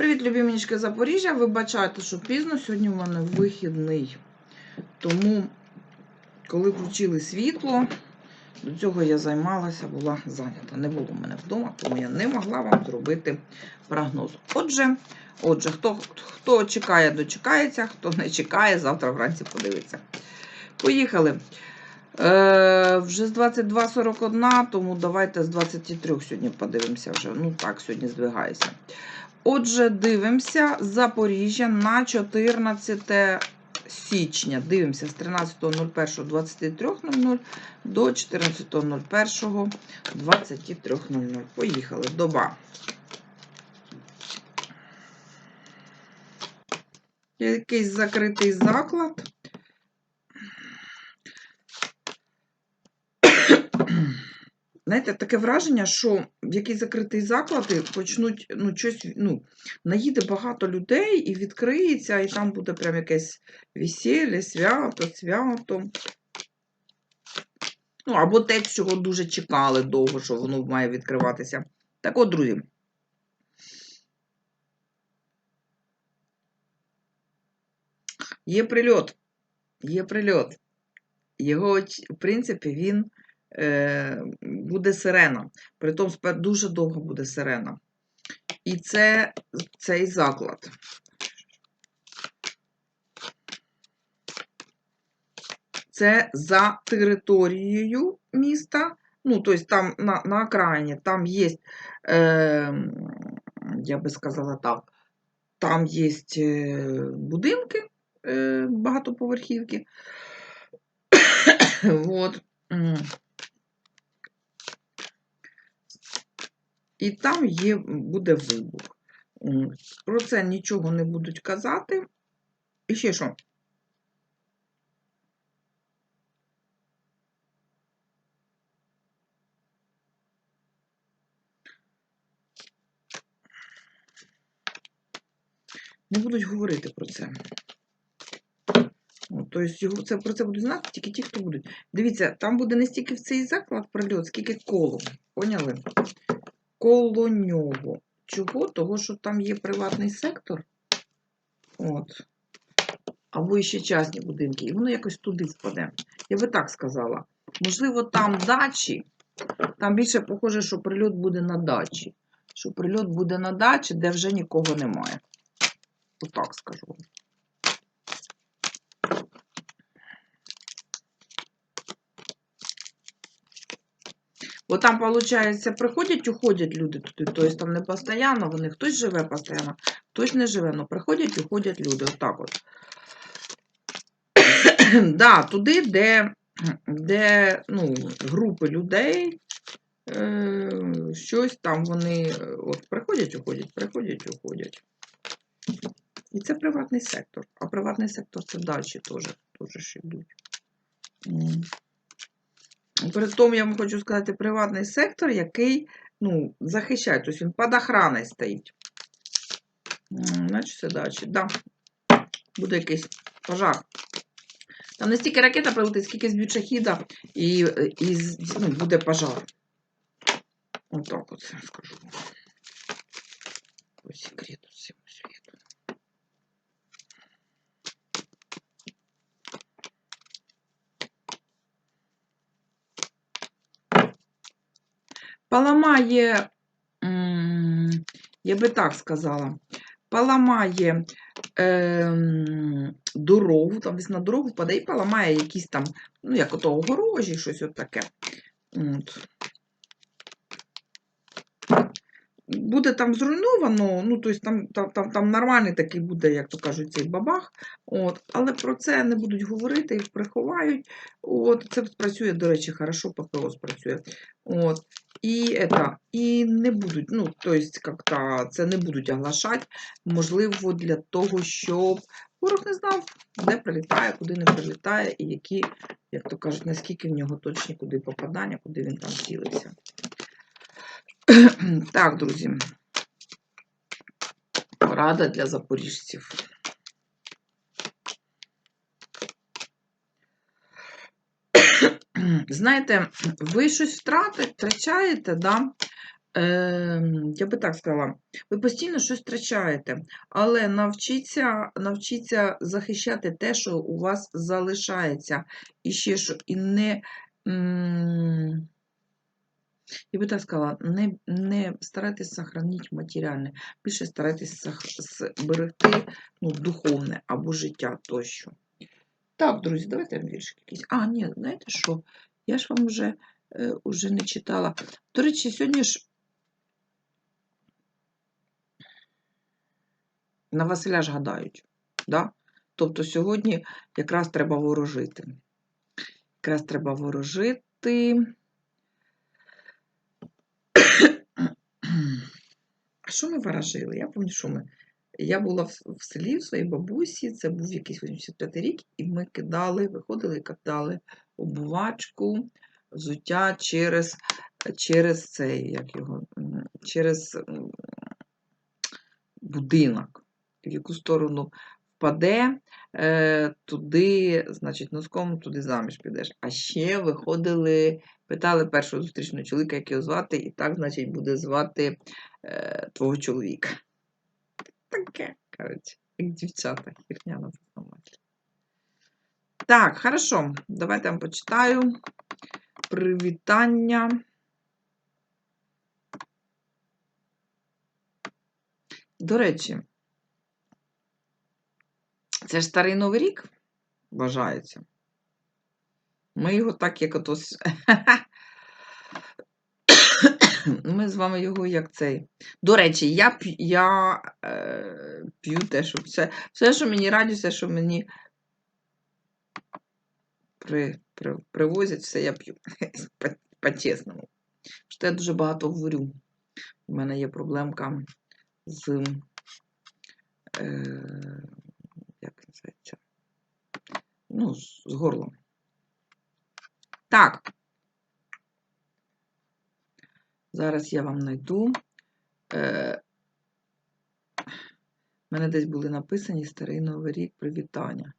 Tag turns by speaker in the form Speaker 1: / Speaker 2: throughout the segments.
Speaker 1: Привіт, любі мінічки Запоріжжя. Вибачайте, що пізно. Сьогодні в мене вихідний. Тому, коли включили світло, до цього я займалася, була зайнята. Не було в мене вдома, тому я не могла вам зробити прогноз. Отже, отже, хто, хто чекає, дочекається, хто не чекає, завтра вранці подивиться. Поїхали. Е, вже з 22.41, тому давайте з 23 сьогодні подивимося вже. Ну так, сьогодні здвигаюся. Отже, дивимося Запоріжжя на 14 січня. Дивимося з 13.01.23.00 до 14.01.23.00. Поїхали. Доба. Якийсь закритий заклад. Знаєте, таке враження, що в якийсь закритий заклад почнуть ну, щось, ну, наїде багато людей і відкриється, і там буде прям якесь весілля, свято, свято. Ну, або те, чого дуже чекали довго, що воно має відкриватися. Так от, друзі. Є прильот. Є прильот. Його, в принципі, він буде сирена. Притом дуже довго буде сирена. І це цей заклад. Це за територією міста. Ну, тобто там на, на окраїні, там є, е, я би сказала так, там є е, будинки е, багатоповерхівки. Вот. І там є, буде вибух. Про це нічого не будуть казати. І ще що? Не будуть говорити про це. Тобто це, про це будуть знати тільки ті, хто будуть. Дивіться, там буде не стільки в цей заклад прильот, скільки коло. Поняли? Коло нього. Чого? Того, що там є приватний сектор. От. Або ще частні будинки. І воно якось туди впаде. Я би так сказала. Можливо, там дачі. Там більше похоже, що прильот буде на дачі. Що прильот буде на дачі, де вже нікого немає. Отак скажу. Бо там, виходить, приходять, уходять люди туди. Тобто там не постійно, вони хтось живе постійно, хтось не живе, але приходять, уходять люди. Отак от. да, туди, де, де ну, групи людей, е, щось там вони от, приходять, уходять, приходять, уходять. І це приватний сектор. А приватний сектор це дачі теж, теж йдуть. При тому, я вам хочу сказати, приватний сектор, який ну, захищає, тобто він під охраною стоїть. Значить, дачі. Да. Буде якийсь пожар. Там не стільки ракета прилетить, скільки зб'ють шахіда, і, і з- ну, буде пожар. Отак от я скажу. По секрету Поламає, я би так сказала, поламає е, дорогу, там на дорогу впаде і поламає якісь там, ну, як ото огорожі, щось от таке. От. Буде там зруйновано, ну, тобто там, там, там, там нормальний такий буде, як то кажуть, цей бабах. От. Але про це не будуть говорити, їх приховають. От. Це спрацює, до речі, хорошо, ППО спрацює. От. І, это, і не будуть, ну, то есть, как-то це не будуть оглашати, можливо, для того, щоб ворог не знав, де прилітає, куди не прилітає, і які, як то кажуть, наскільки в нього точні куди попадання, куди він там цілився. Так, друзі. Порада для запоріжців. Знаєте, ви щось втрати, втрачаєте, да? Ем, я би так сказала, ви постійно щось втрачаєте, але навчіться, навчіться захищати те, що у вас залишається. І ще що, і не, м, я би так сказала, не, не старайтесь сохранити матеріальне, більше старайтесь зберегти ну, духовне або життя тощо. Так, друзі, давайте я віршик якийсь. А, ні, знаєте що? Я ж вам вже, е, уже не читала. До речі, сьогодні ж на Василя ж гадають. Да? Тобто сьогодні якраз треба ворожити. Якраз треба ворожити. А що ми ворожили? Я пам'ятаю, що ми. Я була в, в селі у своїй бабусі, це був якийсь 85 рік, і ми кидали, виходили і кидали обувачку, взуття через, через цей, як його, через будинок, в яку сторону впаде, е, туди, значить, носком туди заміж підеш. А ще виходили, питали першого зустрічного чоловіка, як його звати, і так, значить, буде звати е, твого чоловіка. Таке, коротше, як дівчата, херня написана. Так, хорошо, давайте я вам почитаю. Привітання. До речі, це ж старий Новий рік вважається. Ми його так, як ото. с- Ми з вами його як цей. До речі, я, я е, п'ю те, що все, все, що мені радість, що мені при, при, привозять, все я п'ю. По- По-чесному. Що я дуже багато говорю. У мене є проблемка з. Е, як називається? Ну, з, горлом. Так. Зараз я вам знайду. Е, у мене десь були написані Старий Новий рік привітання.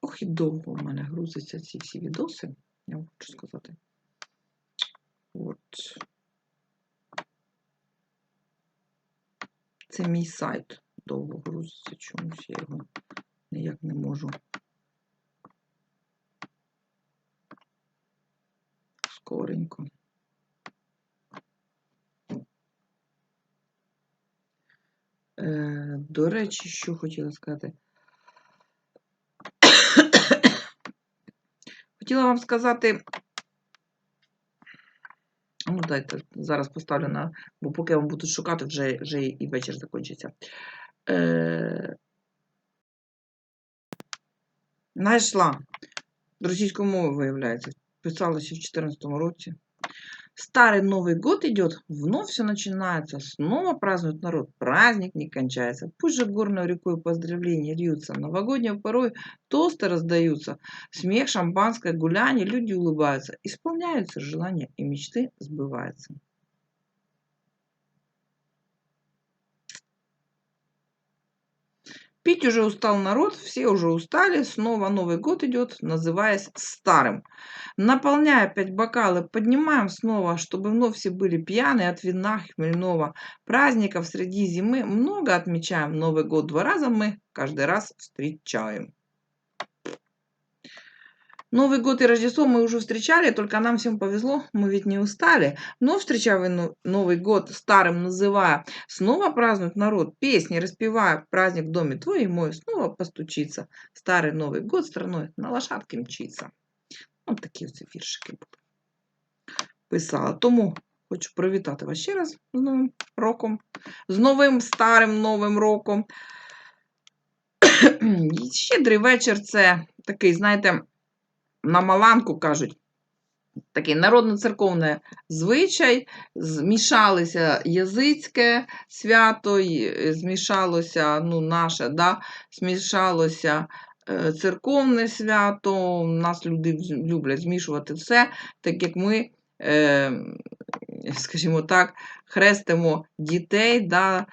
Speaker 1: Ох, і довго в мене грузяться ці всі відоси, я вам хочу сказати. От. Це мій сайт довго грузиться чомусь, я його ніяк не можу. Скоренько. Е, до речі, що хотіла сказати. Хотіла вам сказати. Ну, дайте, зараз поставлю на. Бо поки я вам буду шукати, вже, вже і вечір закінчиться. Е, Найшла Російською мовою, виявляється. Писалася в 2014 році. Старый Новый год идет, вновь все начинается, снова празднует народ, праздник не кончается. Пусть же горной рекой поздравления льются, новогодней порой тосты раздаются, смех, шампанское, гуляние, люди улыбаются, исполняются желания и мечты сбываются. Пить уже устал народ, все уже устали, снова Новый год идет, называясь старым. Наполняя опять бокалы, поднимаем снова, чтобы вновь все были пьяные от вина хмельного. Праздников среди зимы много отмечаем, Новый год два раза мы каждый раз встречаем. Новый год и Рождество мы уже встречали, только нам всем повезло, мы ведь не устали. Но встречая ну- Новый год старым называя, снова празднует народ, песни распевая, праздник в доме твой и мой снова постучится. Старый Новый год страной на лошадке мчиться. Ось такі оці віршики були. Писала. Тому хочу привітати вас ще раз з Новим роком, з новим старим Новим роком. І Щедрий вечір це такий, знаєте, на Маланку кажуть, такий народно-церковний звичай, змішалися язицьке свято, е, змішалося ну, наше, да, змішалося е, церковне свято. Нас люди люблять змішувати все, так як ми, е, скажімо так, хрестимо дітей, да,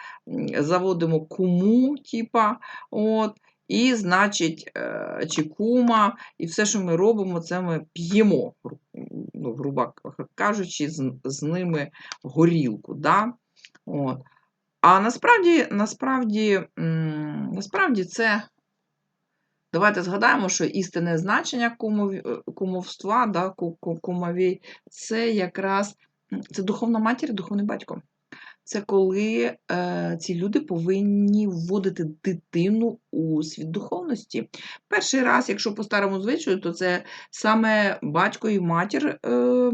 Speaker 1: заводимо куму, типа, от, і, значить, е, чи кума, і все, що ми робимо, це ми п'ємо, ну, грубо кажучи, з, з ними горілку. Да? От. А насправді, насправді, насправді це. Давайте згадаємо, що істинне значення кумові- е, кумовства, да, ку- ку- кумовій, це якраз це духовна матір, духовний батько. Це коли е, ці люди повинні вводити дитину у світ духовності. Перший раз, якщо по старому звичаю, то це саме батько і матір е,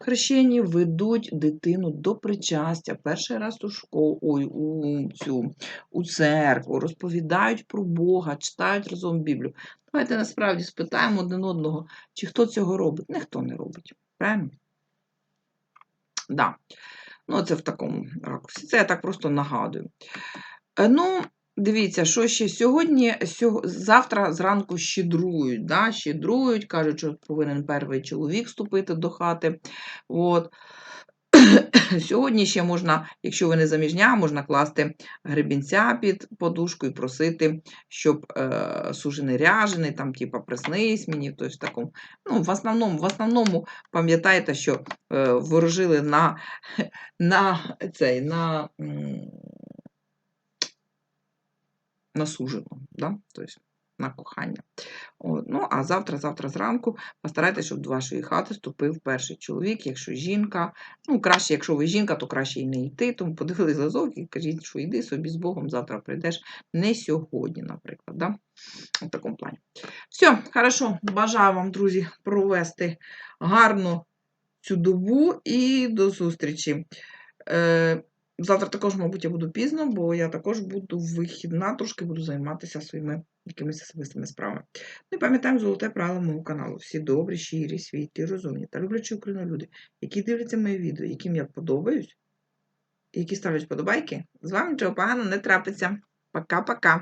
Speaker 1: хрещені ведуть дитину до причастя. Перший раз у школу, ой, у цю у церкву, розповідають про Бога, читають разом Біблію. Давайте насправді спитаємо один одного, чи хто цього робить. Ніхто не робить. Правильно? Да. Ну, це в такому ракурсі. Це я так просто нагадую. Е, Ну, дивіться, що ще сьогодні, сьо- завтра зранку щедрують. Да? Щедрують, кажуть, що повинен перший чоловік вступити до хати. От. Сьогодні ще можна, якщо ви не заміжня, можна класти гребінця під подушку і просити, щоб е, сужений ряжений, там, типа, приснись мені, тобто в такому. Ну, в основному, в основному пам'ятайте, що е, ворожили на, на цей, на, на сужену, да? тобто на кохання. От. Ну, а завтра, завтра зранку постарайтеся, щоб до вашої хати вступив перший чоловік, якщо жінка. Ну, краще, якщо ви жінка, то краще і не йти. Тому подивились зразок і кажіть, що йди собі з Богом, завтра прийдеш. Не сьогодні, наприклад. Да? В такому плані. Все, хорошо. Бажаю вам, друзі, провести гарно цю добу і до зустрічі. Е, завтра також, мабуть, я буду пізно, бо я також буду вихідна, трошки буду займатися своїми якимись особистими справами. Ну і пам'ятаємо золоте правило мого каналу. Всі добрі, щирі, світлі, розумні та люблячі Україну люди, які дивляться моє відео, яким я подобаюсь, які ставлять вподобайки, з вами нічого поганого не трапиться. Пока-пока.